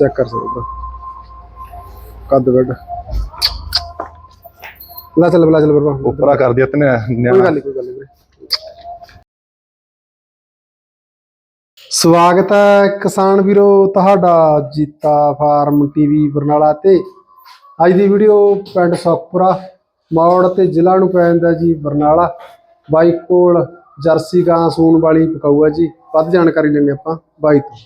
Check ਕਰ ਸਕਦੇ। ਕੱਦ ਵੱਡ ਲਾ ਚੱਲ ਬਲਾ ਚੱਲ ਕੋਈ ਉਪਰਾ ਕਰ ਦਿਆ ਤਨੇ ਗੱਲ ਨਹੀਂ ਕੋਈ ਗੱਲ ਨਹੀਂ। ਸਵਾਗਤ ਹੈ ਕਿਸਾਨ ਵੀਰੋ ਤੁਹਾਡਾ ਜੀਤਾ ਫਾਰਮ ਟੀਵੀ ਬਰਨਾਲਾ ਤੇ। ਅੱਜ ਦੀ ਵੀਡੀਓ ਪਿੰਡ ਸੁਖਪੁਰਾ ਮੌੜ ਤੇ ਜ਼ਿਲ੍ਹਾ ਨੂੰ ਪੈ ਜਾਂਦਾ ਜੀ ਬਰਨਾਲਾ। ਬਾਈ ਕੋਲ ਜਰਸੀ ਗਾਂ ਸੂਣ ਵਾਲੀ ਪਕਾਊ ਹੈ ਜੀ। ਵੱਧ ਜਾਣਕਾਰੀ ਲੈਣੇ ਆਪਾਂ ਬਾਈ ਤੋਂ।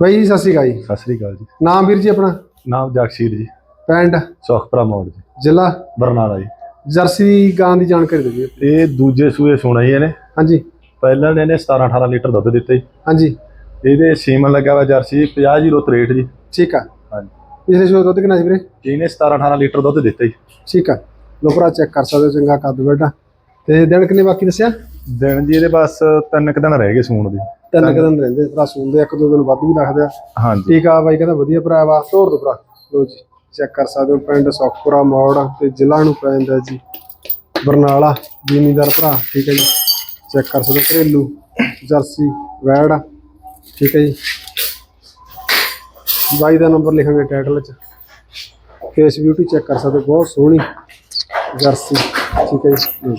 ਬਾਈ ਜੀ ਸਤਿ ਸ਼੍ਰੀ ਅਕਾਲ ਜੀ। ਸਤਿ ਸ੍ਰੀ ਅਕਾਲ ਜੀ। ਨਾਮ ਵੀਰ ਜੀ ਆਪਣਾ? ਨਾਮ ਜਗਸ਼ੀਰ ਜੀ। ਪਿੰਡ? ਸੁਖਪਰਾ ਮੋੜ ਜੀ। ਜ਼ਿਲ੍ਹਾ? ਬਰਨਾਲਾ ਜੀ। ਜਰਸੀ ਗਾਂ ਦੀ ਜਾਣਕਾਰੀ ਦਿਓ ਜੀ ਇਹ ਦੂਜੇ ਸੂਏ ਸੁਣਾ ਜੀ ਇਹਨੇ। ਹਾਂਜੀ। ਪਹਿਲਾਂ ਨੇ ਇਹਨੇ 17 18 ਲੀਟਰ ਦੁੱਧ ਦਿੱਤਾ ਜੀ। ਹਾਂਜੀ। ਇਹਦੇ ਸੀਮਨ ਲੱਗਾ ਵਾ ਜਰਸੀ 50 ਜੀਰੋ 63 ਜੀ। ਠੀਕ ਆ। ਹਾਂਜੀ। ਪਿਛਲੇ ਸ਼ੋਅ ਦੁੱਧ ਕਿੰਨਾ ਸੀ ਵੀਰੇ? ਇਹਨੇ 17 18 ਲੀਟਰ ਦੁੱਧ ਦਿੱਤਾ ਜੀ। ਠੀਕ ਆ। ਲੋ ਭਰਾ ਚੈੱਕ ਕਰ ਸਕਦੇ ਹੋ ਚੰਗਾ ਕੱਦ ਬੈਠਾ। ਤੇ ਦਿਨ ਕਿੰਨੇ ਬਾਕੀ ਦੱਸਿਆ? ਦਿਨ ਜੀ ਇਹਦੇ ਬਸ ਤਿੰਨ ਕੁ ਦਿਨ ਰਹਿ ਗਏ ਸੂਣ ਦੇ। ਤਿੰਨ ਕੁ ਦਿਨ ਰਹਿੰਦੇ ਭਰਾ ਸੂਣਦੇ ਇੱਕ ਦੋ ਦਿਨ ਵੱਧ ਵੀ ਰੱਖਦੇ ਆ। ਹਾਂਜੀ। ਠੀਕ ਆ ਬਾਈ ਕਹਿੰਦਾ ਵਧੀਆ ਭਰਾ ਵਾ। ਤੋਰ ਦੋ ਭਰਾ? ਲੋ ਜੀ ਚੈੱਕ ਕਰ ਸਕਦੇ ਹੋ ਪਿੰਡ ਸੁਖਪੁਰਾ ਮੌੜ ਤੇ ਜ਼ਿਲ੍ਹਾ ਨੂੰ ਪੈ ਜਾਂਦਾ ਜੀ। ਬਰਨਾਲਾ ਜ਼ਿਮੀਂਦਾਰ ਭਰਾ ਠੀਕ ਹੈ ਜੀ। ਚੈੱਕ ਕਰ ਸਕਦੇ ਹੋ ਘਰੇਲੂ ਜਰਸੀ ਵੈੜ ਠੀਕ ਹੈ ਜੀ। ਬਾਈ ਦਾ ਨੰਬਰ ਲਿਖਾਂਗੇ ਟਾਈਟਲ 'ਚ। ਫੇਸ ਬਿਊਟੀ ਚੈੱਕ ਕਰ ਸਕਦੇ ਹੋ ਬਹੁਤ ਸੋਹਣੀ ਜਰਸੀ ਠੀਕ ਹੈ ਜੀ।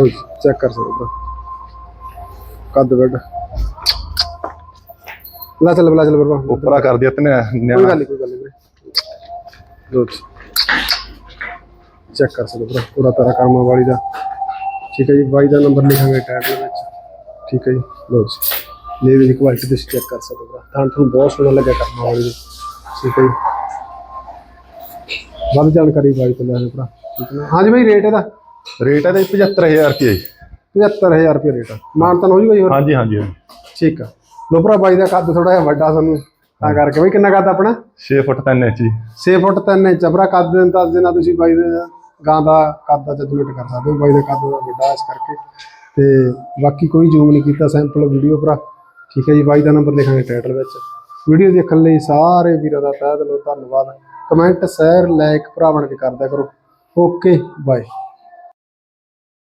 ਚੈੱਕ ਕਰ ਸਕਦੇ। ਹੋ ਕੱਦ ਵੱਡ ਲਾ ਚੱਲ ਬਲਾ ਚੱਲ ਬਰਵਾ ਉਪਰਾ ਕਰ ਦਿਆ ਤਨੇ ਕੋਈ ਗੱਲ ਨਹੀਂ ਕੋਈ ਗੱਲ ਨਹੀਂ ਵੀਰੇ। ਲੋ ਜੀ। ਚੈੱਕ ਕਰ ਸਕਦੇ ਹੋ ਭਰਾ, ਪੂਰਾ ਤਾਰਾ ਕਰਮਾ ਵਾਲੀ ਦਾ। ਠੀਕ ਹੈ ਜੀ ਬਾਈ ਦਾ ਨੰਬਰ ਲਿਖਾਂਗੇ ਟੈਗ ਦੇ ਵਿੱਚ। ਠੀਕ ਹੈ ਜੀ ਲੋ ਜੀ। ਲੈ ਵੀ ਕੁਆਲਿਟੀ ਤੁਸੀਂ ਚੈੱਕ ਕਰ ਸਕਦੇ ਹੋ ਭਰਾ। ਤਾਂ ਤੁਹਾਨੂੰ ਬਹੁਤ ਸੋਹਣਾ ਲੱਗਿਆ ਕਰਮਾ ਵਾਲੀ ਦੀ। ਠੀਕ ਹੈ ਜੀ। ਵੱਧ ਜਾਣਕਾਰੀ ਬਾਈ ਤੋਂ ਲੈ ਲਓ ਭਰਾ। ਠੀਕ ਹੈ ਨਾ? ਹਾਂਜੀ ਬਾਈ ਰੇਟ ਇਹਦਾ। ਰੇਟ ਇਹਦਾ ਜੀ 75000 ਰੁਪਏ ਜੀ। 75000 ਰੁਪਏ ਰੇਟ ਆ। ਮਾਨਤਨ ਹੋ ਜੂਗਾ ਜੀ ਹੋਰ? ਹਾਂਜੀ ਹਾਂਜੀ ਠੀਕ ਆ। ਲੋ ਭਰਾ ਬਾਈ ਦਾ ਕੱਦ ਥੋੜਾ ਜਿਹਾ ਵੱਡਾ ਸਾਨੂੰ ਤਾਂ ਕਰਕੇ। ਬਈ ਕਿੰਨਾ ਕੱਦ ਆਪਣਾ? 6 ਫੁੱਟ 3 ਇੰਚ ਜੀ। 6 ਫੁੱਟ 3 ਇੰਚ ਭਰਾ ਕੱਦ ਦੇ ਤਾਂ ਦੇ ਨਾਲ ਤੁਸੀਂ ਬਾਈ ਦੇ ਗਾਂ ਦਾ ਕੱਦ ਦਾ ਜਜਮੈਂਟ ਕਰ ਸਕਦੇ ਹੋ। ਬਾਈ ਦਾ ਕੱਦ ਦਾ ਵੱਡਾ ਇਸ ਕਰਕੇ। ਤੇ ਬਾਕੀ ਕੋਈ ਜ਼ੂਮ ਨਹੀਂ ਕੀਤਾ ਸੈਂਪਲ ਵੀਡੀਓ ਭਰਾ। ਠੀਕ ਹੈ ਜੀ ਬਾਈ ਦਾ ਨੰਬਰ ਲਿਖਾਂਗੇ ਟਾਈਟਲ ਵਿੱਚ। ਵੀਡੀਓ ਦੇਖਣ ਲਈ ਸਾਰੇ ਵੀਰਾਂ ਦਾ ਤਹਿ ਦਿਲੋਂ ਧੰਨਵਾਦ। ਕਮੈਂਟ ਸ਼ੇਅਰ ਲਾਈਕ ਭਰਾ ਬਣ ਕੇ ਕਰਦਿਆ ਕਰੋ। Okay bye